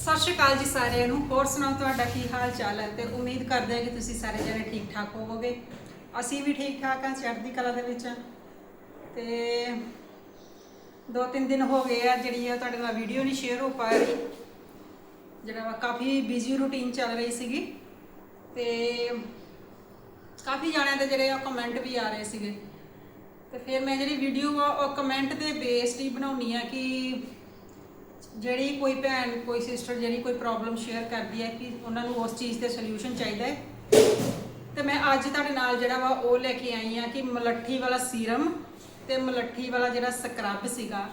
ਸਤਿ ਸ਼੍ਰੀ ਅਕਾਲ ਜੀ ਸਾਰਿਆਂ ਨੂੰ। ਹੋਰ ਸੁਣਾਓ ਤੁਹਾਡਾ ਕੀ ਹਾਲ ਚਾਲ ਹੈ? ਤੇ ਉਮੀਦ ਕਰਦੇ ਹਾਂ ਕਿ ਤੁਸੀਂ ਸਾਰੇ ਜਣੇ ਠੀਕ ਠਾਕ ਹੋਵੋਗੇ। ਅਸੀਂ ਵੀ ਠੀਕ ਠਾਕ ਹਾਂ, ਚੜ੍ਹਦੀ ਕਲਾ ਦੇ ਵਿੱਚ ਹਾਂ। ਤੇ ਦੋ ਤਿੰਨ ਦਿਨ ਹੋ ਗਏ ਆ, ਜਿਹੜੀ ਆ ਤੁਹਾਡੇ ਨਾਲ ਵੀਡੀਓ ਨਹੀਂ ਸ਼ੇਅਰ ਹੋ ਪਾ ਰਹੀ। ਜਿਹੜਾ ਵਾ ਕਾਫੀ ਬਿਜ਼ੀ ਰੂਟੀਨ ਚੱਲ ਰਹੀ ਸੀਗੀ। ਤੇ ਕਾਫੀ ਜਾਣਿਆਂ ਦੇ ਜਿਹੜੇ ਆ ਕਮੈਂਟ ਵੀ ਆ ਰਹੇ ਸੀਗੇ। ਤੇ ਫਿਰ ਮੈਂ ਜਿਹੜੀ ਵੀਡੀਓ ਆ, ਉਹ ਕਮੈਂਟ ਦੇ ਬੇਸਡ ਹੀ ਬਣਾਉਣੀ ਆ ਕਿ ਜਿਹੜੀ ਕੋਈ ਭੈਣ, ਕੋਈ ਸਿਸਟਰ ਜਿਹੜੀ ਕੋਈ ਪ੍ਰੋਬਲਮ ਸ਼ੇਅਰ ਕਰਦੀ ਹੈ ਕਿ ਉਹਨਾਂ ਨੂੰ ਉਸ ਚੀਜ਼ ਤੇ ਸੋਲੂਸ਼ਨ ਚਾਹੀਦਾ ਹੈ। ਤੇ ਮੈਂ ਅੱਜ ਤੁਹਾਡੇ ਨਾਲ ਜਿਹੜਾ ਵਾ ਉਹ ਲੈ ਕੇ ਆਈ ਆ ਕਿ ਮਲੱਠੀ ਵਾਲਾ ਸੀਰਮ ਤੇ ਮਲੱਠੀ ਵਾਲਾ ਜਿਹੜਾ ਸਕਰਬ ਸੀਗਾ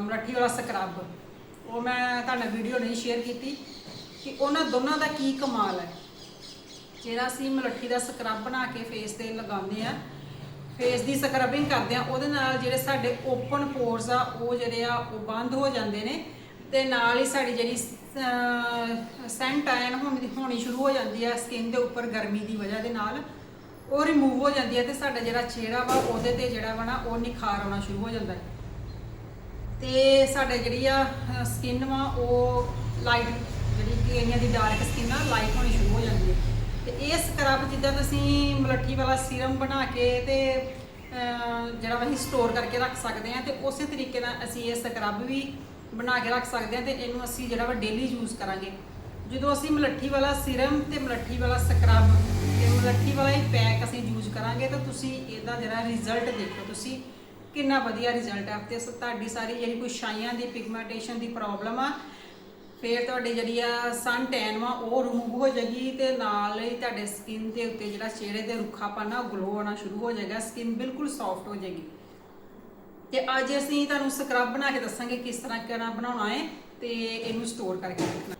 ਮਲੱਠੀ ਵਾਲਾ ਸਕਰਬ ਉਹ ਮੈਂ ਤੁਹਾਡਾ ਵੀਡੀਓ ਨਹੀਂ ਸ਼ੇਅਰ ਕੀਤੀ ਕਿ ਉਹਨਾਂ ਦੋਨਾਂ ਦਾ ਕੀ ਕਮਾਲ ਹੈ। ਜਿਹੜਾ ਅਸੀਂ ਮਲੱਠੀ ਦਾ ਸਕਰਬ ਬਣਾ ਕੇ ਫੇਸ ਤੇ ਲਗਾਉਂਦੇ ਆ ਫੇਸ ਦੀ ਸਕਰਬਿੰਗ ਕਰਦੇ ਆ ਉਹਦੇ ਨਾਲ ਜਿਹੜੇ ਸਾਡੇ ਓਪਨ ਪੋਰਸ ਆ, ਉਹ ਜਿਹੜੇ ਆ, ਉਹ ਬੰਦ ਹੋ ਜਾਂਦੇ ਨੇ ਤੇ ਨਾਲ ਹੀ ਸਾਡੀ ਜਿਹੜੀ ਸੈਂਟ ਆਇਨ ਹੋਣੀ ਹੋਣੀ ਸ਼ੁਰੂ ਹੋ ਜਾਂਦੀ ਆ ਸਕਿਨ ਦੇ ਉੱਪਰ ਗਰਮੀ ਦੀ ਵਜ੍ਹਾ ਦੇ ਨਾਲ, ਉਹ ਰਿਮੂਵ ਹੋ ਜਾਂਦੀ ਹੈ ਤੇ ਸਾਡਾ ਜਿਹੜਾ ਚਿਹਰਾ ਵਾ, ਉਹਦੇ ਤੇ ਜਿਹੜਾ ਵਾ ਨਾ, ਉਹ ਨਿਖਾਰ ਆਉਣਾ ਸ਼ੁਰੂ ਹੋ ਜਾਂਦਾ ਹੈ। ਤੇ ਸਾਡੇ ਜਿਹੜੀ ਆ ਸਕਿਨ ਵਾ, ਉਹ ਲਾਈਟ ਜਿਹੜੀ ਕਿ ਕਈਆਂ ਦੀ ਡਾਰਕ ਸਕਿਨ ਆ ਲਾਈਟ ਹੋਣੀ ਸ਼ੁਰੂ ਹੋ ਜਾਂਦੀ ਹੈ। ਤੇ ਇਹ ਸਕਰਬ ਜਿੱਦਾਂ ਤੁਸੀਂ ਮਲੱਠੀ ਵਾਲਾ ਸੀਰਮ ਬਣਾ ਕੇ ਤੇ ਜਿਹੜਾ ਵਾ ਅਸੀਂ ਸਟੋਰ ਕਰਕੇ ਰੱਖ ਸਕਦੇ ਆ ਤੇ ਉਸੇ ਤਰੀਕੇ ਨਾਲ ਅਸੀਂ ਇਹ ਸਕਰਬ ਵੀ ਬਣਾ ਕੇ ਰੱਖ ਸਕਦੇ ਆ ਤੇ ਇਹਨੂੰ ਅਸੀਂ ਜਿਹੜਾ ਵਾ ਡੇਲੀ ਯੂਜ਼ ਕਰਾਂਗੇ। ਜਦੋਂ ਅਸੀਂ ਮਲੱਠੀ ਵਾਲਾ ਸੀਰਮ ਤੇ ਮਲੱਠੀ ਵਾਲਾ ਸਕਰਬ ਤੇ ਮਲੱਠੀ ਵਾਲਾ ਹੀ ਪੈਕ ਅਸੀਂ ਯੂਜ਼ ਕਰਾਂਗੇ ਤਾਂ ਤੁਸੀਂ ਇਹਦਾ ਜਿਹੜਾ ਰਿਜ਼ਲਟ ਦੇਖੋ ਤੁਸੀਂ, ਕਿੰਨਾ ਵਧੀਆ ਰਿਜ਼ਲਟ ਆ। ਤੇ ਤੁਹਾਡੀ ਸਾਰੀ ਜਿਹੜੀ ਕੋਈ ਛਾਈਆਂ ਦੀ ਪਿਗਮੈਂਟੇਸ਼ਨ ਦੀ ਪ੍ਰੋਬਲਮ ਆ ਫੇਰ ਤੁਹਾਡੀ ਜਿਹੜੀ ਆ ਸਨ ਟੈਨ ਵਾ ਉਹ ਰਿਮੂਵ ਹੋ ਜਾਏਗੀ ਤੇ ਨਾਲ ਹੀ ਤੁਹਾਡੇ ਸਕਿਨ ਦੇ ਉੱਤੇ ਜਿਹੜਾ ਚਿਹਰੇ ਤੇ ਰੁੱਖਾਪਨ ਆ ਉਹ ਗਲੋ ਆਉਣਾ ਸ਼ੁਰੂ ਹੋ ਜਾਏਗਾ ਸਕਿਨ ਬਿਲਕੁਲ ਸੌਫਟ ਹੋ ਜਾਏਗੀ। ਤੇ ਅੱਜ ਅਸੀਂ ਤੁਹਾਨੂੰ ਸਕਰਬ ਬਣਾ ਕੇ ਦੱਸਾਂਗੇ ਕਿਸ ਤਰ੍ਹਾਂ ਕਿਹੜਾ ਬਣਾਉਣਾ ਹੈ ਤੇ ਇਹਨੂੰ ਸਟੋਰ ਕਰਕੇ ਰੱਖਣਾ।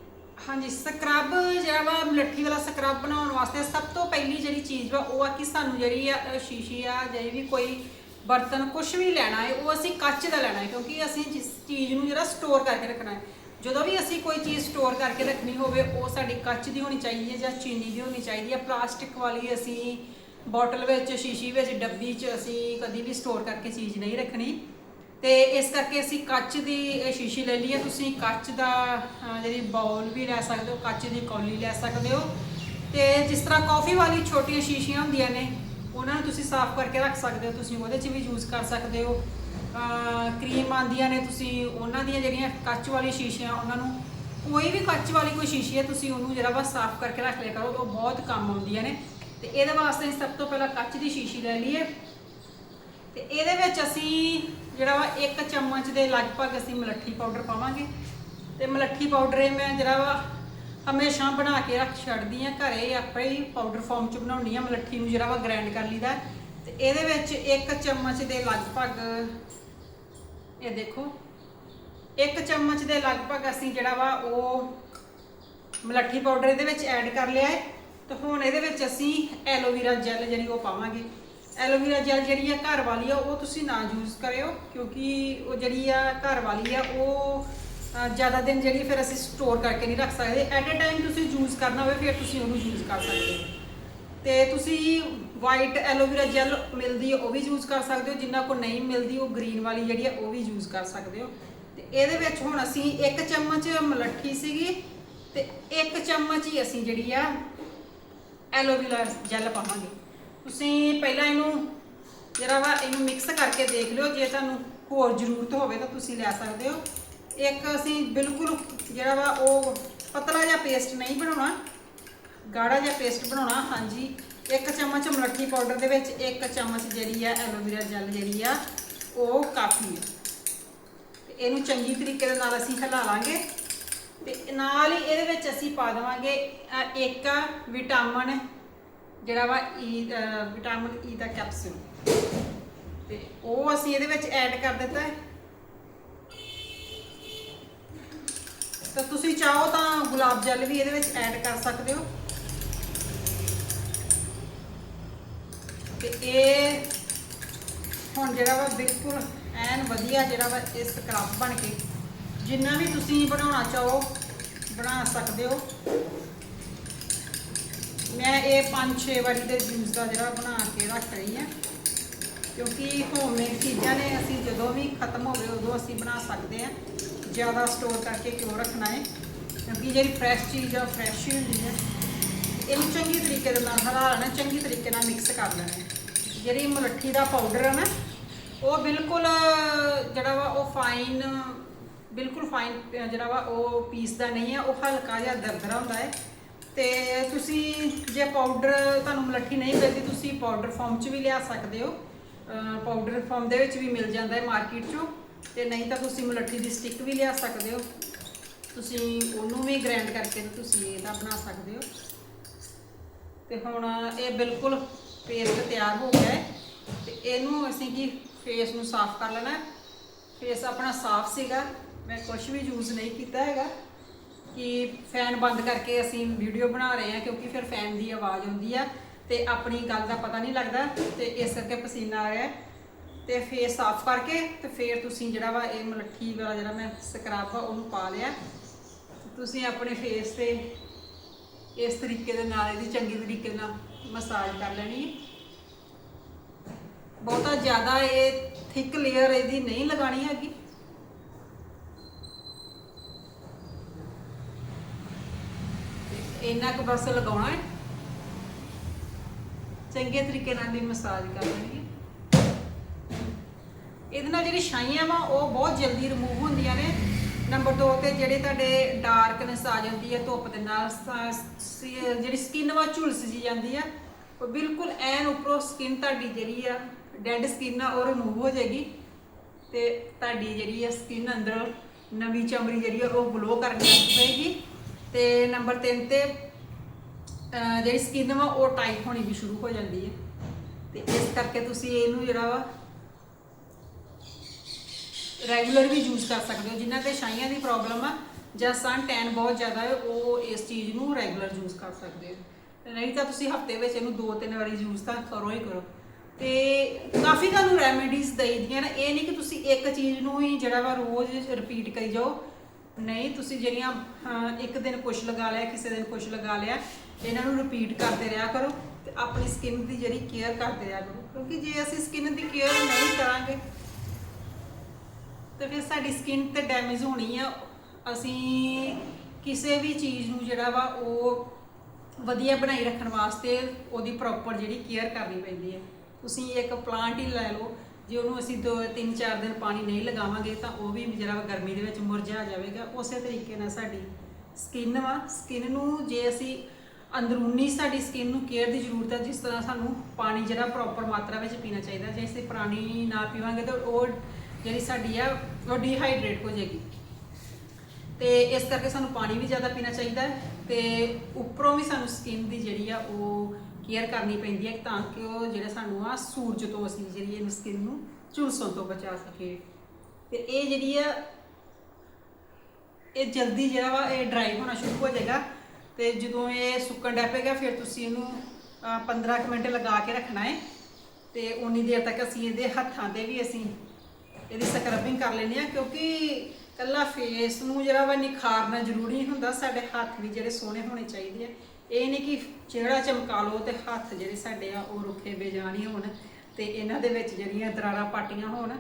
ਹਾਂਜੀ ਸਕਰਬ ਜਿਹੜਾ ਵਾ ਮਲੱਠੀ ਵਾਲਾ ਸਕਰਬ ਬਣਾਉਣ ਵਾਸਤੇ ਸਭ ਤੋਂ ਪਹਿਲੀ ਜਿਹੜੀ ਚੀਜ਼ ਵਾ ਉਹ ਆ ਕਿ ਸਾਨੂੰ ਜਿਹੜੀ ਆ ਅ, ਸ਼ੀਸ਼ੀ ਆ ਜਿਹੜੀ ਵੀ ਕੋਈ ਬਰਤਨ ਕੁਝ ਵੀ ਲੈਣਾ ਹੈ ਉਹ ਅਸੀਂ ਕੱਚ ਦਾ ਲੈਣਾ ਹੈ ਕਿਉਂਕਿ ਅਸੀਂ ਜਿਸ ਚੀਜ਼ ਨੂੰ ਜਿਹੜਾ ਸਟੋਰ ਕਰਕੇ ਰੱਖਣਾ ਹੈ ਜਦੋਂ ਵੀ ਅਸੀਂ ਕੋਈ ਚੀਜ਼ ਸਟੋਰ ਕਰਕੇ ਰੱਖਣੀ ਹੋਵੇ, ਉਹ ਸਾਡੀ ਕੱਚ ਦੀ ਹੋਣੀ ਚਾਹੀਦੀ ਹੈ ਜਾਂ ਚੀਨੀ ਦੀ ਹੋਣੀ ਚਾਹੀਦੀ ਹੈ। ਪਲਾਸਟਿਕ ਵਾਲੀ ਅਸੀਂ ਬੋਟਲ ਵਿੱਚ, ਸ਼ੀਸ਼ੀ ਵਿੱਚ, ਡੱਬੀ 'ਚ ਅਸੀਂ ਕਦੀ ਵੀ ਸਟੋਰ ਕਰਕੇ ਚੀਜ਼ ਨਹੀਂ ਰੱਖਣੀ। ਤੇ ਇਸ ਕਰਕੇ ਅਸੀਂ ਕੱਚ ਦੀ ਇਹ ਸ਼ੀਸ਼ੀ ਲੈ ਲਈ ਹੈ। ਤੁਸੀਂ ਕੱਚ ਦਾ ਜਿਹੜੀ ਬਾਉਲ ਵੀ ਲੈ ਸਕਦੇ ਹੋ, ਕੱਚ ਦੀ ਕੌਲੀ ਲੈ ਸਕਦੇ ਹੋ। ਤੇ ਜਿਸ ਤਰ੍ਹਾਂ ਕਾਫੀ ਵਾਲੀ ਛੋਟੀਆਂ ਸ਼ੀਸ਼ੀਆਂ ਹੁੰਦੀਆਂ ਨੇ, ਉਹਨਾਂ ਨੂੰ ਤੁਸੀਂ ਸਾਫ਼ ਕਰਕੇ ਰੱਖ ਸਕਦੇ ਹੋ। ਤੁਸੀਂ ਉਹਦੇ 'ਚ ਵੀ ਯੂਜ਼ ਕਰ ਸਕਦੇ ਹੋ। ਕਰੀਮ ਆਂਦੀਆਂ ਨੇ, ਤੁਸੀਂ ਉਹਨਾਂ ਦੀਆਂ ਜਿਹੜੀਆਂ ਕੱਚ ਵਾਲੀ ਸ਼ੀਸ਼ੀਆਂ, ਉਹਨਾਂ ਨੂੰ ਕੋਈ ਵੀ ਕੱਚ ਵਾਲੀ ਕੋਈ ਸ਼ੀਸ਼ੀ ਹੈ, ਤੁਸੀਂ ਉਹਨੂੰ ਜਿਹੜਾ ਵਾ ਸਾਫ਼ ਕਰਕੇ ਰੱਖ ਲਿਆ ਕਰੋ, ਉਹ ਬਹੁਤ ਕੰਮ ਆਉਂਦੀਆਂ ਨੇ। ਤੇ ਇਹਦੇ ਵਾਸਤੇ ਸਭ ਤੋਂ ਪਹਿਲਾਂ ਕੱਚ ਦੀ ਸ਼ੀਸ਼ੀ ਲੈ ਲਈਏ। ਤੇ ਇਹਦੇ ਵਿੱਚ ਅਸੀਂ ਜਿਹੜਾ ਵਾ ਇੱਕ ਚਮਚ ਦੇ ਲਗਭਗ ਅਸੀਂ ਮਲੱਠੀ ਪਾਊਡਰ ਪਾਵਾਂਗੇ। ਤੇ ਮਲੱਠੀ ਪਾਊਡਰ ਇਹ ਮੈਂ ਜਿਹੜਾ ਵਾ ਹਮੇਸ਼ਾ ਬਣਾ ਕੇ ਰੱਖ ਛੱਡਦੀ ਆ ਘਰੇ ਆਪੇ ਹੀ ਪਾਊਡਰ ਫਾਰਮ ਚ ਬਣਾਉਣੀ ਆ ਮਲੱਠੀ ਨੂੰ ਜਿਹੜਾ ਵਾ ਗ੍ਰਾਈਂਡ ਕਰ ਲਈਦਾ। ਤੇ ਇਹਦੇ ਵਿੱਚ ਇੱਕ ਚਮਚ ਦੇ ਲਗਭਗ ਇਹ ਦੇਖੋ, ਇੱਕ ਚਮਚ ਦੇ ਲਗਭਗ ਅਸੀਂ ਜਿਹੜਾ ਵਾ ਉਹ ਮਲੱਠੀ ਪਾਊਡਰ ਇਹਦੇ ਵਿੱਚ ਐਡ ਕਰ ਲਿਆ ਹੈ। ਤੇ ਹੁਣ ਇਹਦੇ ਵਿੱਚ ਅਸੀਂ ਐਲੋਵੀਰਾ ਜੈਲ ਜਿਹੜੀ ਉਹ ਪਾਵਾਂਗੇ। ਐਲੋਵੀਰਾ ਜੈਲ ਜਿਹੜੀ ਆ ਘਰ ਵਾਲੀ ਆ, ਉਹ ਤੁਸੀਂ ਨਾ ਯੂਜ਼ ਕਰਿਓ, ਕਿਉਂਕਿ ਉਹ ਜਿਹੜੀ ਆ ਘਰ ਵਾਲੀ ਆ, ਉਹ ਜ਼ਿਆਦਾ ਦਿਨ ਜਿਹੜੀ ਫਿਰ ਅਸੀਂ ਸਟੋਰ ਕਰਕੇ ਨਹੀਂ ਰੱਖ ਸਕਦੇ। ਐਟ ਅ ਟਾਈਮ ਤੁਸੀਂ ਯੂਜ਼ ਕਰਨਾ ਹੋਵੇ, ਫਿਰ ਤੁਸੀਂ ਉਹਨੂੰ ਯੂਜ਼ ਕਰ ਸਕਦੇ ਹੋ। ਤੇ ਤੁਸੀਂ ਵਾਈਟ ਐਲੋਵੀਰਾ ਜੈਲ ਮਿਲਦੀ ਹੈ, ਉਹ ਵੀ ਯੂਜ਼ ਕਰ ਸਕਦੇ ਹੋ। ਜਿੰਨਾ ਕੋ ਨਹੀਂ ਮਿਲਦੀ, ਉਹ ਗ੍ਰੀਨ ਵਾਲੀ ਜਿਹੜੀ ਆ ਉਹ ਵੀ ਯੂਜ਼ ਕਰ ਸਕਦੇ ਹੋ। ਤੇ ਇਹਦੇ ਵਿੱਚ ਹੁਣ ਅਸੀਂ ਇੱਕ ਚਮਚ ਮਲੱਠੀ ਸੀਗੀ ਤੇ ਇੱਕ ਚਮਚ ਹੀ ਅਸੀਂ ਜਿਹੜੀ ਆ ਐਲੋਵੀਰਾ ਜੈਲ ਪਾਵਾਂਗੇ। ਤੁਸੀਂ ਪਹਿਲਾਂ ਇਹਨੂੰ ਜਿਹੜਾ ਵਾ ਇਹਨੂੰ ਮਿਕਸ ਕਰਕੇ ਦੇਖ ਲਿਓ। ਜੇ ਤੁਹਾਨੂੰ ਹੋਰ ਜ਼ਰੂਰਤ ਹੋਵੇ ਤਾਂ ਤੁਸੀਂ ਲੈ ਸਕਦੇ ਹੋ। ਇੱਕ ਅਸੀਂ ਬਿਲਕੁਲ ਜਿਹੜਾ ਵਾ ਉਹ ਪਤਲਾ ਜਿਹਾ ਪੇਸਟ ਨਹੀਂ ਬਣਾਉਣਾ। ਗਾੜਾ ਜਿਹਾ ਪੇਸਟ ਬਣਾਉਣਾ, ਹਾਂਜੀ। ਇੱਕ ਚਮਚ ਮਲੱਠੀ ਪਾਊਡਰ ਦੇ ਵਿੱਚ ਇੱਕ ਚਮਚ ਜਿਹੜੀ ਆ ਐਲੋਵੇਰਾ ਜੈਲ ਜਿਹੜੀ ਆ, ਉਹ ਕਾਫੀ ਹੈ ਤੇ ਇਹਨੂੰ ਚੰਗੀ ਤਰੀਕੇ ਦੇ ਨਾਲ ਅਸੀਂ ਹਿਲਾ ਲਾਂਗੇ। ਤੇ ਨਾਲ ਹੀ ਇਹਦੇ ਵਿੱਚ ਅਸੀਂ ਪਾ ਦੇਵਾਂਗੇ ਇੱਕ ਵਿਟਾਮਿਨ ਜਿਹੜਾ ਵਾ e, ਈ ਵਿਟਾਮਿਨ ਈ ਦਾ ਕੈਪਸੂਲ। ਤੇ ਉਹ ਅਸੀਂ ਇਹਦੇ ਵਿੱਚ ਐਡ ਕਰ ਦਿੱਤਾ ਹੈ। ਤਾਂ ਤੁਸੀਂ ਚਾਹੋ ਤਾਂ ਗੁਲਾਬ ਜਲ ਵੀ ਇਹਦੇ ਵਿੱਚ ਐਡ ਕਰ ਸਕਦੇ ਹੋ। ਤੇ ਇਹ ਹੁਣ ਜਿਹੜਾ ਵਾ ਬਿਲਕੁਲ ਐਨ ਵਧੀਆ ਜਿਹੜਾ ਵਾ ਇਹ ਸਕਰਬ ਬਣ ਕੇ ਜਿੰਨਾ ਵੀ ਤੁਸੀਂ ਬਣਾਉਣਾ ਚਾਹੋ, ਬਣਾ ਸਕਦੇ ਹੋ। ਮੈਂ ਇਹ 5-6 ਵਾਰੀ ਦੇ ਜੂਸ ਦਾ ਜਿਹੜਾ ਬਣਾ ਕੇ ਰੱਖ ਰਹੀ ਹਾਂ। ਕਿਉਂਕਿ ਹੋਮਮੇਡ ਚੀਜ਼ਾਂ ਨੇ, ਅਸੀਂ ਜਦੋਂ ਵੀ ਖਤਮ ਹੋਵੇ ਉਦੋਂ ਅਸੀਂ ਬਣਾ ਸਕਦੇ ਹਾਂ। ਜ਼ਿਆਦਾ ਸਟੋਰ ਕਰਕੇ ਕਿਉਂ ਰੱਖਣਾ ਹੈ? ਕਿਉਂਕਿ ਜਿਹੜੀ ਫਰੈਸ਼ ਚੀਜ਼ ਆ ਫਰੈਸ਼ ਹੀ ਹੁੰਦੀ ਹੈ। ਇਹਨੂੰ ਚੰਗੀ ਤਰੀਕੇ ਦੇ ਨਾਲ ਹਰਾ ਲੈਣਾ, ਚੰਗੀ ਤਰੀਕੇ ਨਾਲ ਮਿਕਸ ਕਰ ਲੈਣਾ ਜਿਹੜੀ ਮੁਲੱਠੀ ਦਾ ਪਾਊਡਰ ਆ ਨਾ, ਉਹ ਬਿਲਕੁਲ, ਜਿਹੜਾ ਵਾ ਉਹ ਫਾਈਨ ਬਿਲਕੁਲ ਫਾਈਨ ਜਿਹੜਾ ਵਾ ਉਹ ਪੀਸ ਦਾ ਨਹੀਂ ਆ, ਉਹ ਹਲਕਾ ਜਿਹਾ ਦਰਦਰਾ ਹੁੰਦਾ ਹੈ। ਤੇ ਤੁਸੀਂ ਜੇ ਪਾਊਡਰ ਤੁਹਾਨੂੰ ਮਲੱਠੀ ਨਹੀਂ ਮਿਲਦੀ, ਤੁਸੀਂ ਪਾਊਡਰ ਫਾਰਮ 'ਚ ਵੀ ਲਿਆ ਸਕਦੇ ਹੋ। ਪਾਊਡਰ ਫਾਰਮ ਦੇ ਵਿੱਚ ਵੀ ਮਿਲ ਜਾਂਦਾ ਹੈ ਮਾਰਕੀਟ 'ਚੋਂ। ਤੇ ਨਹੀਂ ਤਾਂ ਤੁਸੀਂ ਮਲੱਠੀ ਦੀ ਸਟਿੱਕ ਵੀ ਲਿਆ ਸਕਦੇ ਹੋ। ਤੁਸੀਂ ਉਹਨੂੰ ਵੀ ਗ੍ਰਾਈਂਡ ਕਰਕੇ ਤੇ ਤੁਸੀਂ ਇਹਦਾ ਬਣਾ ਸਕਦੇ ਹੋ। ਤੇ ਹੁਣ ਇਹ ਬਿਲਕੁਲ ਪੇਸਟ ਤਿਆਰ ਹੋ ਗਿਆ ਹੈ ਤੇ ਇਹਨੂੰ ਅਸੀਂ ਕੀ ਫੇਸ ਨੂੰ ਸਾਫ਼ ਕਰ ਲੈਣਾ ਫੇਸ ਆਪਣਾ ਸਾਫ਼ ਸੀਗਾ। ਮੈਂ ਕੁਝ ਵੀ ਯੂਜ਼ ਨਹੀਂ ਕੀਤਾ ਹੈਗਾ ਕਿ ਫੈਨ ਬੰਦ ਕਰਕੇ ਅਸੀਂ ਵੀਡੀਓ ਬਣਾ ਰਹੇ ਹਾਂ ਕਿਉਂਕਿ ਫਿਰ ਫੈਨ ਦੀ ਆਵਾਜ਼ ਆਉਂਦੀ ਆ ਤੇ ਆਪਣੀ ਗੱਲ ਦਾ ਪਤਾ ਨਹੀਂ ਲੱਗਦਾ ਤੇ ਇਸ ਕਰਕੇ ਪਸੀਨਾ ਆ ਰਿਹਾ ਹੈ। ਤੇ ਫੇਸ ਸਾਫ਼ ਕਰਕੇ ਤੇ ਫਿਰ ਤੁਸੀਂ ਜਿਹੜਾ ਵਾ ਇਹ ਮਲੱਠੀ ਵਾਲਾ ਜਿਹੜਾ ਮੈਂ ਸਕਰਬ ਆ ਉਹਨੂੰ ਪਾ ਲਿਆ। ਤੁਸੀਂ ਆਪਣੇ ਫੇਸ ਤੇ ਇਸ ਤਰੀਕੇ ਦੇ ਨਾਲ, ਇਹਦੀ ਚੰਗੀ ਤਰੀਕੇ ਨਾਲ ਮਸਾਜ ਕਰ ਲੈਣੀ ਹੈ। ਬਹੁਤਾ ਜ਼ਿਆਦਾ ਇਹ ਥਿਕ ਲੇਅਰ ਇਹਦੀ ਨਹੀਂ ਲਗਾਣੀ ਹੈਗੀ। ਇੰਨਾ ਕੁ ਬਸ ਲਗਾਉਣਾ ਹੈ। ਚੰਗੇ ਤਰੀਕੇ ਨਾਲ ਵੀ ਮਸਾਜ ਕਰ ਲੈਣੀ ਹੈ। ਇਹਦੇ ਨਾਲ ਜਿਹੜੀ ਛਾਈਆਂ ਵਾ, ਉਹ ਬਹੁਤ ਜਲਦੀ ਰਿਮੂਵ ਹੁੰਦੀਆਂ ਨੇ। ਨੰਬਰ 2 ਤੇ ਜਿਹੜੇ ਤੁਹਾਡੇ ਡਾਰਕਨੈਸ ਆ ਜਾਂਦੀ ਹੈ, ਧੁੱਪ ਦੇ ਨਾਲ ਜਿਹੜੀ ਸਕਿਨ ਵਾ, ਝੁਲਸ ਜੀ ਜਾਂਦੀ ਆ। ਉਹ ਬਿਲਕੁਲ ਐਨ ਉੱਪਰੋਂ ਸਕਿਨ ਤੁਹਾਡੀ ਜਿਹੜੀ ਆ ਡੈਡ ਸਕਿਨ ਆ, ਉਹ ਰਿਮੂਵ ਹੋ ਜਾਏਗੀ। ਤੇ ਤੁਹਾਡੀ ਜਿਹੜੀ ਆ ਸਕਿਨ ਅੰਦਰ ਨਵੀਂ ਚਮੜੀ ਜਿਹੜੀ ਆ, ਉਹ ਗਲੋ ਕਰਨ ਲੱਗ ਪਏਗੀ ਤੇ ਨੰਬਰ 3 ਤੇ ਜਿਹੜੀ ਸਕਿਨ ਵਾ, ਉਹ ਟਾਈਟ ਹੋਣੀ ਵੀ ਸ਼ੁਰੂ ਹੋ ਜਾਂਦੀ ਹੈ ਤੇ ਇਸ ਕਰਕੇ ਤੁਸੀਂ ਇਹਨੂੰ ਜਿਹੜਾ ਵਾ ਰੈਗੂਲਰ ਵੀ ਯੂਜ਼ ਕਰ ਸਕਦੇ ਹੋ। ਜਿਨ੍ਹਾਂ ਤੇ ਛਾਈਆਂ ਦੀ ਪ੍ਰੋਬਲਮ ਆ ਜਾਂ ਸਨ ਟੈਨ ਬਹੁਤ ਜ਼ਿਆਦਾ ਹੈ, ਉਹ ਇਸ ਚੀਜ਼ ਨੂੰ ਰੈਗੂਲਰ ਯੂਜ਼ ਕਰ ਸਕਦੇ ਹੋ। ਨਹੀਂ ਤਾਂ ਤੁਸੀਂ ਹਫ਼ਤੇ ਵਿੱਚ ਇਹਨੂੰ ਦੋ ਤਿੰਨ ਵਾਰੀ ਯੂਜ਼ ਤਾਂ ਕਰੋ ਹੀ ਕਰੋ। ਤੇ ਕਾਫੀ ਤੁਹਾਨੂੰ ਰੈਮੇਡੀਜ਼ ਦੇਈਦੀਆਂ ਨੇ। ਇਹ ਨਹੀਂ ਕਿ ਤੁਸੀਂ ਇੱਕ ਚੀਜ਼ ਨੂੰ ਹੀ ਜਿਹੜਾ ਵਾ ਰੋਜ਼ ਰਿਪੀਟ ਕਰੀ ਜਾਓ। ਨਹੀਂ, ਤੁਸੀਂ ਜਿਹੜੀਆਂ ਇੱਕ ਦਿਨ ਕੁਛ ਲਗਾ ਲਿਆ, ਕਿਸੇ ਦਿਨ ਕੁਛ ਲਗਾ ਲਿਆ, ਇਹਨਾਂ ਨੂੰ ਰਿਪੀਟ ਕਰਦੇ ਰਿਹਾ ਕਰੋ ਤੇ ਆਪਣੀ ਸਕਿਨ ਦੀ ਜਿਹੜੀ ਕੇਅਰ ਕਰਦੇ ਰਿਹਾ ਕਰੋ। ਕਿਉਂਕਿ ਜੇ ਅਸੀਂ ਸਕਿਨ ਦੀ ਕੇਅਰ ਨਹੀਂ ਕਰਾਂਗੇ ਤੇ ਫਿਰ ਸਾਡੀ ਸਕਿਨ ਤੇ ਡੈਮੇਜ ਹੋਣੀ ਆ। ਅਸੀਂ ਕਿਸੇ ਵੀ ਚੀਜ਼ ਨੂੰ ਜਿਹੜਾ ਵਾ ਉਹ ਵਧੀਆ ਬਣਾਈ ਰੱਖਣ ਵਾਸਤੇ ਉਹਦੀ ਪ੍ਰੋਪਰ ਜਿਹੜੀ ਕੇਅਰ ਕਰਨੀ ਪੈਂਦੀ ਹੈ ਤੁਸੀਂ ਇੱਕ ਪਲਾਂਟ ਹੀ ਲੈ ਲਓ, ਜੇ ਉਹਨੂੰ ਅਸੀਂ ਦੋ, ਤਿੰਨ, ਚਾਰ ਦਿਨ ਪਾਣੀ ਨਹੀਂ ਲਗਾਵਾਂਗੇ ਤਾਂ ਉਹ ਵੀ ਜਿਹੜਾ ਵਾ ਗਰਮੀ ਦੇ ਵਿੱਚ ਮੁਰਝਾ ਜਾਵੇਗਾ। ਉਸੇ ਤਰੀਕੇ ਨਾਲ ਸਾਡੀ ਸਕਿਨ ਵਾ ਸਕਿਨ ਨੂੰ ਜੇ ਅਸੀਂ ਅੰਦਰੂਨੀ ਸਾਡੀ ਸਕਿਨ ਨੂੰ ਕੇਅਰ ਦੀ ਜ਼ਰੂਰਤ ਹੈ ਜਿਸ ਤਰ੍ਹਾਂ ਸਾਨੂੰ ਪਾਣੀ ਜਿਹੜਾ ਪ੍ਰੋਪਰ ਮਾਤਰਾ ਵਿੱਚ ਪੀਣਾ ਚਾਹੀਦਾ, ਜੇ ਅਸੀਂ ਪਾਣੀ ਨਾ ਪੀਵਾਂਗੇ ਤਾਂ ਉਹ ਜਿਹੜੀ ਸਾਡੀ ਆ ਉਹ ਡੀਹਾਈਡਰੇਟ ਹੋ ਜਾਏਗੀ। ਤੇ ਇਸ ਕਰਕੇ ਸਾਨੂੰ ਪਾਣੀ ਵੀ ਜ਼ਿਆਦਾ ਪੀਣਾ ਚਾਹੀਦਾ ਹੈ ਤੇ ਉੱਪਰੋਂ ਵੀ ਸਾਨੂੰ ਸਕਿਨ ਦੀ ਜਿਹੜੀ ਆ ਉਹ ਕੇਅਰ ਕਰਨੀ ਪੈਂਦੀ ਹੈ ਤਾਂ ਕਿ ਉਹ ਜਿਹੜਾ ਸਾਨੂੰ ਆ ਸੂਰਜ ਤੋਂ ਅਸੀਂ ਜਿਹੜੀ ਇਹ ਸਕਿਨ ਨੂੰ ਝੁਲਸਣ ਤੋਂ ਬਚਾ ਸਕੀਏ। ਤੇ ਇਹ ਜਿਹੜੀ ਆ ਇਹ ਜਲਦੀ ਜਿਹੜਾ ਵਾ ਇਹ ਡਰਾਈ ਹੋਣਾ ਸ਼ੁਰੂ ਹੋ ਜਾਏਗਾ ਤੇ ਜਦੋਂ ਇਹ ਸੁੱਕਣ ਡੈ ਪਏਗਾ ਫਿਰ ਤੁਸੀਂ ਇਹਨੂੰ ਅਹ, 15 ਕੁ ਮਿੰਟ ਲਗਾ ਕੇ ਰੱਖਣਾ ਹੈ ਤੇ ਉਨੀ ਦੇਰ ਤੱਕ ਅਸੀਂ ਇਹਦੇ ਹੱਥਾਂ ਤੇ ਵੀ ਅਸੀਂ ਇਹਦੀ ਸਕਰਬਿੰਗ ਕਰ ਲੈਂਦੇ ਆ ਕਿਉਂਕਿ ਕੱਲਾ ਫੇਸ ਨੂੰ ਜਿਹੜਾ ਵਾ ਨਿਖਾਰਨਾ ਜ਼ਰੂਰੀ ਹੁੰਦਾ, ਸਾਡੇ ਹੱਥ ਵੀ ਜਿਹੜੇ ਸੋਹਣੇ ਹੋਣੇ ਚਾਹੀਦੇ ਆ। ਇਹ ਨਹੀਂ ਕਿ ਚਿਹਰਾ ਚਮਕਾ ਲਓ ਤੇ ਹੱਥ ਜਿਹੜੇ ਸਾਡੇ ਆ, ਉਹ ਰੁੱਖੇ ਬੇਜਾਨੀ ਹੋਣ ਤੇ ਇਹਨਾਂ ਦੇ ਵਿੱਚ ਜਿਹੜੀਆਂ ਦਰਾਰਾਂ ਪਾਟੀਆਂ ਹੋਣ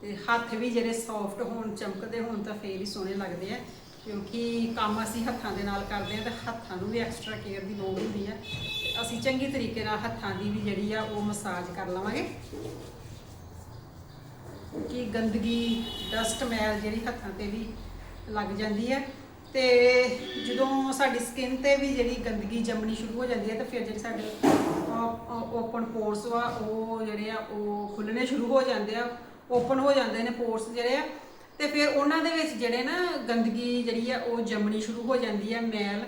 ਤੇ ਹੱਥ ਵੀ ਜਿਹੜੇ ਸੌਫਟ ਹੋਣ, ਚਮਕਦੇ ਹੋਣ ਤਾਂ ਫੇਰ ਹੀ ਸੋਹਣੇ ਲੱਗਦੇ ਆ। ਕਿਉਂਕਿ ਕੰਮ ਅਸੀਂ ਹੱਥਾਂ ਦੇ ਨਾਲ ਕਰਦੇ ਆ ਤੇ ਹੱਥਾਂ ਨੂੰ ਵੀ ਐਕਸਟਰਾ ਕੇਅਰ ਦੀ ਲੋੜ ਹੁੰਦੀ ਆ। ਅਸੀਂ ਚੰਗੀ ਤਰੀਕੇ ਨਾਲ ਹੱਥਾਂ ਦੀ ਵੀ ਜਿਹੜੀ ਆ, ਉਹ ਮਸਾਜ ਕਰ ਲਵਾਂਗੇ। ਕਿ ਗੰਦਗੀ, ਡਸਟ ਮੈਲ ਜਿਹੜੀ ਹੱਥਾਂ ਤੇ ਵੀ ਲੱਗ ਜਾਂਦੀ ਹੈ। ਤੇ ਜਦੋਂ ਸਾਡੀ ਸਕਿਨ ਤੇ ਵੀ ਜਿਹੜੀ ਗੰਦਗੀ ਜੰਮਣੀ ਸ਼ੁਰੂ ਹੋ ਜਾਂਦੀ ਹੈ, ਤਾਂ ਫਿਰ ਜਿਹੜੇ ਸਾਡੇ ਓਪਨ ਪੋਰਸ ਵਾ, ਉਹ ਜਿਹੜੇ ਆ, ਉਹ ਖੁੱਲਣੇ ਸ਼ੁਰੂ ਹੋ ਜਾਂਦੇ ਆ ਓਪਨ ਹੋ ਜਾਂਦੇ ਨੇ ਪੋਰਸ ਜਿਹੜੇ ਆ। ਤੇ ਫਿਰ ਉਹਨਾਂ ਦੇ ਵਿੱਚ ਜਿਹੜੇ ਨਾ ਗੰਦਗੀ ਜਿਹੜੀ ਆ, ਉਹ ਜੰਮਣੀ ਸ਼ੁਰੂ ਹੋ ਜਾਂਦੀ ਹੈ, ਮੈਲ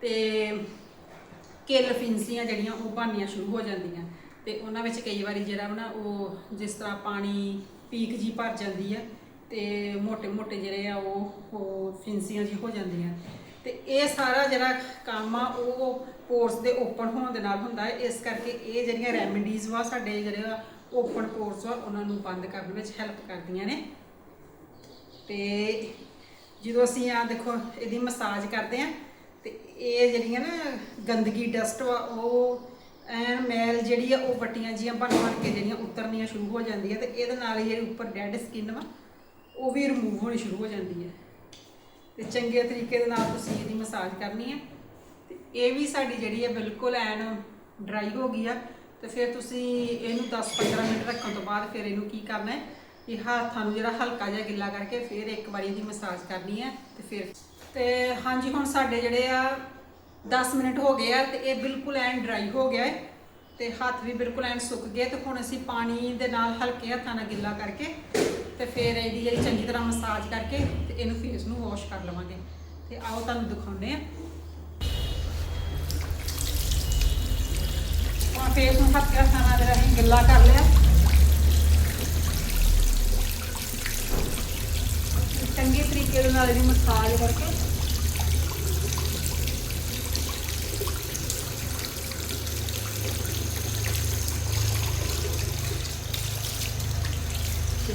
ਤੇ ਕਿਲ ਫਿੰਸੀਆਂ ਜਿਹੜੀਆਂ, ਉਹ ਬਣਨੀਆਂ ਸ਼ੁਰੂ ਹੋ ਜਾਂਦੀਆਂ। ਤੇ ਉਹਨਾਂ ਵਿੱਚ ਕਈ ਵਾਰੀ ਜਿਹੜਾ ਵਾ ਨਾ, ਉਹ ਜਿਸ ਤਰ੍ਹਾਂ ਪਾਣੀ ਪੀਕ ਜੀ ਭਰ ਜਾਂਦੀ ਆ ਤੇ ਮੋਟੇ ਮੋਟੇ ਜਿਹੜੇ ਆ ਉਹ ਫਿੰਸੀਆਂ ਜੀ ਹੋ ਜਾਂਦੀਆਂ। ਤੇ ਇਹ ਸਾਰਾ ਜਿਹੜਾ ਕੰਮ ਆ, ਉਹ ਪੋਰਸ ਦੇ ਓਪਨ ਹੋਣ ਦੇ ਨਾਲ ਹੁੰਦਾ ਹੈ। ਇਸ ਕਰਕੇ ਇਹ ਜਿਹੜੀਆਂ ਰੈਮਡੀਜ਼ ਵਾ, ਸਾਡੇ ਜਿਹੜੇ ਆ ਓਪਨ ਪੋਰਸ ਵਾ, ਉਹਨਾਂ ਨੂੰ ਬੰਦ ਕਰਨ ਵਿੱਚ ਹੈਲਪ ਕਰਦੀਆਂ ਨੇ। ਤੇ ਜਦੋਂ ਅਸੀਂ ਆ ਦੇਖੋ, ਇਹਦੀ ਮਸਾਜ ਕਰਦੇ ਆ, ਤੇ ਇਹ ਜਿਹੜੀਆਂ ਨਾ ਗੰਦਗੀ ਡਸਟ ਵਾ, ਉਹ ਐਨ ਮੈਲ ਜਿਹੜੀ ਆ, ਉਹ ਪੱਟੀਆਂ ਜੀਆਂ ਬਣ ਬਣ ਕੇ ਜਿਹੜੀਆਂ ਉਤਰਨੀਆਂ ਸ਼ੁਰੂ ਹੋ ਜਾਂਦੀਆਂ ਤੇ ਇਹਦੇ ਨਾਲ ਹੀ ਜਿਹੜੀ ਉੱਪਰ ਡੈਡ ਸਕਿਨ ਵਾ, ਉਹ ਵੀ ਰਿਮੂਵ ਹੋਣੀ ਸ਼ੁਰੂ ਹੋ ਜਾਂਦੀ ਹੈ। ਤੇ ਚੰਗੇ ਤਰੀਕੇ ਦੇ ਨਾਲ ਤੁਸੀਂ ਇਹਦੀ ਮਸਾਜ ਕਰਨੀ ਹੈ। ਤੇ ਇਹ ਵੀ ਸਾਡੀ ਜਿਹੜੀ ਹੈ ਬਿਲਕੁਲ ਐਨ ਡਰਾਈ ਹੋ ਗਈ ਆ। ਤੇ ਫਿਰ ਤੁਸੀਂ ਇਹਨੂੰ 10-15 ਮਿੰਟ ਰੱਖਣ ਤੋਂ ਬਾਅਦ ਫਿਰ ਇਹਨੂੰ ਕੀ ਕਰਨਾ ਹੈ? ਇਹ ਹੱਥਾਂ ਨੂੰ ਜਿਹੜਾ ਹਲਕਾ ਜਿਹਾ ਗਿੱਲਾ ਕਰਕੇ ਫਿਰ ਇੱਕ ਵਾਰੀ ਇਹਦੀ ਮਸਾਜ ਕਰਨੀ ਹੈ ਤੇ ਫਿਰ ਤੇ ਹਾਂਜੀ, ਹੁਣ ਸਾਡੇ ਜਿਹੜੇ ਆ 10 ਮਿੰਟ ਹੋ ਗਏ ਆ ਤੇ ਇਹ ਬਿਲਕੁਲ ਐਨ ਡਰਾਈ ਹੋ ਗਿਆ ਹੈ ਤੇ ਹੱਥ ਵੀ ਬਿਲਕੁਲ ਐਨ ਸੁੱਕ ਗਏ ਤੇ ਹੁਣ ਅਸੀਂ ਪਾਣੀ ਦੇ ਨਾਲ ਹਲਕੇ ਹੱਥਾਂ ਨਾਲ ਗਿੱਲਾ ਕਰਕੇ ਤੇ ਫਿਰ ਇਹਦੀ ਜਿਹੜੀ ਚੰਗੀ ਤਰ੍ਹਾਂ ਮਸਾਜ ਕਰਕੇ ਤੇ ਇਹਨੂੰ ਫੇਸ ਨੂੰ ਵਾਸ਼ ਕਰ ਲਵਾਂਗੇ। ਤੇ ਆਓ ਤੁਹਾਨੂੰ ਦਿਖਾਉਂਦੇ ਆ। ਹੁਣ ਫੇਸ ਨੂੰ ਹੱਥ ਹੱਥਾਂ ਨਾਲ ਜਿਹੜਾ ਅਸੀਂ ਗਿੱਲਾ ਕਰ ਲਿਆ। ਚੰਗੇ ਤਰੀਕੇ ਦੇ ਨਾਲ ਇਹਨੂੰ ਮਸਾਜ ਕਰਕੇ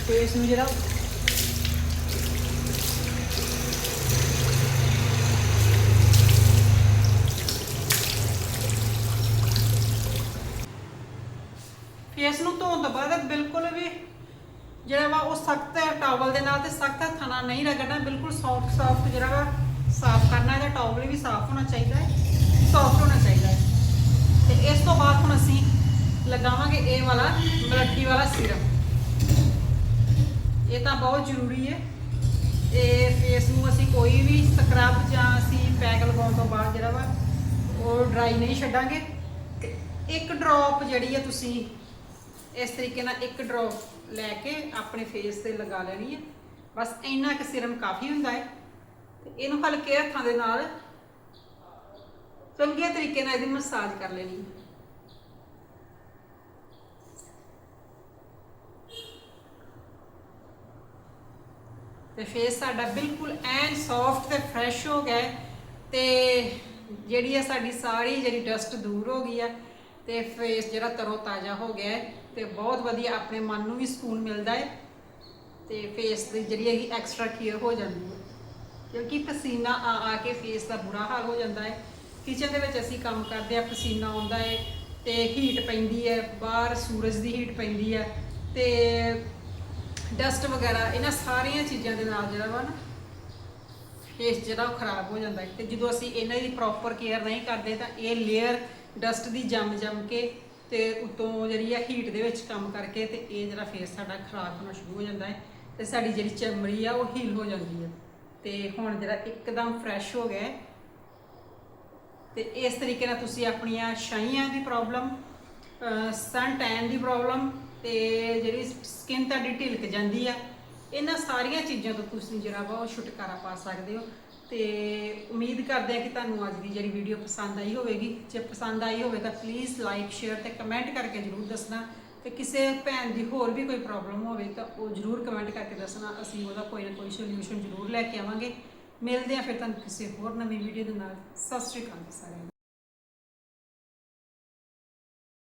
ਤੇ ਫੇਸ ਨੂੰ ਜਿਹੜਾ ਫੇਸ ਨੂੰ ਧੋਣ ਤੋਂ ਬਾਅਦ ਬਿਲਕੁਲ ਵੀ ਜਿਹੜਾ ਵਾ ਉਹ ਸਖਤ ਟਾਵਲ ਦੇ ਨਾਲ ਤੇ ਸਖਤ ਹੱਥਾਂ ਨਾਲ ਨਹੀਂ ਰਗੜਨਾ, ਬਿਲਕੁਲ ਸੌਫਟ ਸੌਫਟ ਜਿਹੜਾ ਵਾ ਸਾਫ਼ ਕਰਨਾ ਇਹਦਾ ਟਾਵਲ ਵੀ ਸਾਫ਼ ਹੋਣਾ ਚਾਹੀਦਾ ਹੈ ਸੌਫਟ ਹੋਣਾ ਚਾਹੀਦਾ ਹੈ। ਤੇ ਇਸ ਤੋਂ ਬਾਅਦ ਹੁਣ ਅਸੀਂ ਲਗਾਵਾਂਗੇ ਇਹ ਵਾਲਾ ਮਲੱਠੀ ਵਾਲਾ ਸਿਰਮ ਇਹ ਤਾਂ ਬਹੁਤ ਜ਼ਰੂਰੀ ਹੈ। ਇਹ ਫੇਸ ਨੂੰ ਅਸੀਂ ਕੋਈ ਵੀ ਸਕਰਬ ਜਾਂ ਅਸੀਂ ਪੈਕ ਲਗਾਉਣ ਤੋਂ ਬਾਅਦ ਜਿਹੜਾ ਵਾ, ਉਹ ਡਰਾਈ ਨਹੀਂ ਛੱਡਾਂਗੇ। ਤੇ ਇੱਕ ਡ੍ਰੌਪ ਜਿਹੜੀ ਹੈ ਤੁਸੀਂ ਇਸ ਤਰੀਕੇ ਨਾਲ ਇੱਕ ਡ੍ਰੌਪ ਲੈ ਕੇ ਆਪਣੇ ਫੇਸ ਤੇ ਲਗਾ ਲੈਣੀ ਹੈ ਬਸ ਇੰਨਾ ਕੁ ਸਿਰਮ ਕਾਫੀ ਹੁੰਦਾ ਹੈ। ਇਹਨੂੰ ਹਲਕੇ ਹੱਥਾਂ ਦੇ ਨਾਲ ਚੰਗੇ ਤਰੀਕੇ ਨਾਲ ਇਹਦੀ ਮਸਾਜ ਕਰ ਲੈਣੀ ਹੈ ਤੇ ਫੇਸ ਸਾਡਾ ਬਿਲਕੁਲ ਐਨ ਸੌਫਟ ਤੇ ਫਰੈਸ਼ ਹੋ ਗਿਆ ਹੈ ਤੇ ਜਿਹੜੀ ਹੈ ਸਾਡੀ ਸਾਰੀ ਜਿਹੜੀ ਡਸਟ ਦੂਰ ਹੋ ਗਈ ਹੈ ਤੇ ਫੇਸ ਜਿਹੜਾ ਤਰੋ ਤਾਜ਼ਾ ਹੋ ਗਿਆ ਹੈ ਤੇ ਬਹੁਤ ਵਧੀਆ ਆਪਣੇ ਮਨ ਨੂੰ ਵੀ ਸਕੂਨ ਮਿਲਦਾ ਹੈ ਤੇ ਫੇਸ ਦੀ ਜਿਹੜੀ ਹੈਗੀ ਐਕਸਟਰਾ ਕੇਅਰ ਹੋ ਜਾਂਦੀ ਹੈ। ਕਿਉਂਕਿ ਪਸੀਨਾ ਆ ਆ ਕੇ ਫੇਸ ਦਾ ਬੁਰਾ ਹਾਲ ਹੋ ਜਾਂਦਾ ਹੈ। ਕਿਚਨ ਦੇ ਵਿੱਚ ਅਸੀਂ ਕੰਮ ਕਰਦੇ ਆ ਪਸੀਨਾ ਆਉਂਦਾ ਹੈ ਤੇ ਹੀਟ ਪੈਂਦੀ ਹੈ, ਬਾਹਰ ਸੂਰਜ ਦੀ ਹੀਟ ਪੈਂਦੀ ਹੈ ਤੇ ਡਸਟ ਵਗੈਰਾ, ਇਹਨਾਂ ਸਾਰੀਆਂ ਚੀਜ਼ਾਂ ਦੇ ਨਾਲ ਜਿਹੜਾ ਵਾ ਨਾ ਫੇਸ ਜਿਹੜਾ ਉਹ ਖਰਾਬ ਹੋ ਜਾਂਦਾ ਹੈ। ਤੇ ਜਦੋਂ ਅਸੀਂ ਇਹਨਾਂ ਦੀ ਪ੍ਰੋਪਰ ਕੇਅਰ ਨਹੀਂ ਕਰਦੇ, ਤਾਂ ਇਹ ਲੇਅਰ ਡਸਟ ਦੀ ਜੰਮ ਜੰਮ ਕੇ ਤੇ ਉਤੋਂ ਜਿਹੜੀ ਆ ਹੀਟ ਦੇ ਵਿੱਚ ਕੰਮ ਕਰਕੇ ਤੇ ਇਹ ਜਿਹੜਾ ਫੇਸ ਸਾਡਾ ਖਰਾਬ ਹੋਣਾ ਸ਼ੁਰੂ ਹੋ ਜਾਂਦਾ ਹੈ ਤੇ ਸਾਡੀ ਜਿਹੜੀ ਚਮੜੀ ਆ ਉਹ ਹੀਲ ਹੋ ਜਾਂਦੀ ਹੈ। ਤੇ ਹੁਣ ਜਿਹੜਾ ਇੱਕਦਮ ਫਰੈਸ਼ ਹੋ ਗਿਆ ਹੈ। ਤੇ ਇਸ ਤਰੀਕੇ ਨਾਲ ਤੁਸੀਂ ਆਪਣੀਆਂ ਛਾਈਆਂ ਦੀ ਪ੍ਰੋਬਲਮ ਸਨ ਟੈਨ ਦੀ ਪ੍ਰੋਬਲਮ ਤੇ ਜਿਹੜੀ ਸਕਿਨ ਤੁਹਾਡੀ ਢਿਲਕ ਜਾਂਦੀ ਆ, ਇਹਨਾਂ ਸਾਰੀਆਂ ਚੀਜ਼ਾਂ ਤੋਂ ਤੁਸੀਂ ਜਿਹੜਾ ਵਾ ਉਹ ਛੁਟਕਾਰਾ ਪਾ ਸਕਦੇ ਹੋ। ਤੇ ਉਮੀਦ ਕਰਦੇ ਆ ਕਿ ਤੁਹਾਨੂੰ ਅੱਜ ਦੀ ਜਿਹੜੀ ਵੀਡੀਓ ਪਸੰਦ ਆਈ ਹੋਵੇਗੀ। ਜੇ ਪਸੰਦ ਆਈ ਹੋਵੇ ਤਾਂ ਪਲੀਜ਼ ਲਾਈਕ ਸ਼ੇਅਰ ਤੇ ਕਮੈਂਟ ਕਰਕੇ ਜਰੂਰ ਦੱਸਣਾ। ਤੇ ਕਿਸੇ ਭੈਣ ਦੀ ਹੋਰ ਵੀ ਕੋਈ ਪ੍ਰੋਬਲਮ ਹੋਵੇ ਤਾਂ ਉਹ ਜਰੂਰ ਕਮੈਂਟ ਕਰਕੇ ਦੱਸਣਾ। ਅਸੀਂ ਉਹਦਾ ਕੋਈ ਨਾ ਕੋਈ ਸੋਲੂਸ਼ਨ ਜਰੂਰ ਲੈ ਕੇ ਆਵਾਂਗੇ। ਮਿਲਦੇ ਆ ਫਿਰ ਤੁਹਾਨੂੰ ਕਿਸੇ ਹੋਰ ਨਵੀਂ ਵੀਡੀਓ ਦੇ ਨਾਲ। ਸਤਿ ਸ਼੍ਰੀ ਅਕਾਲ ਜੀ ਸਾਰਿਆਂ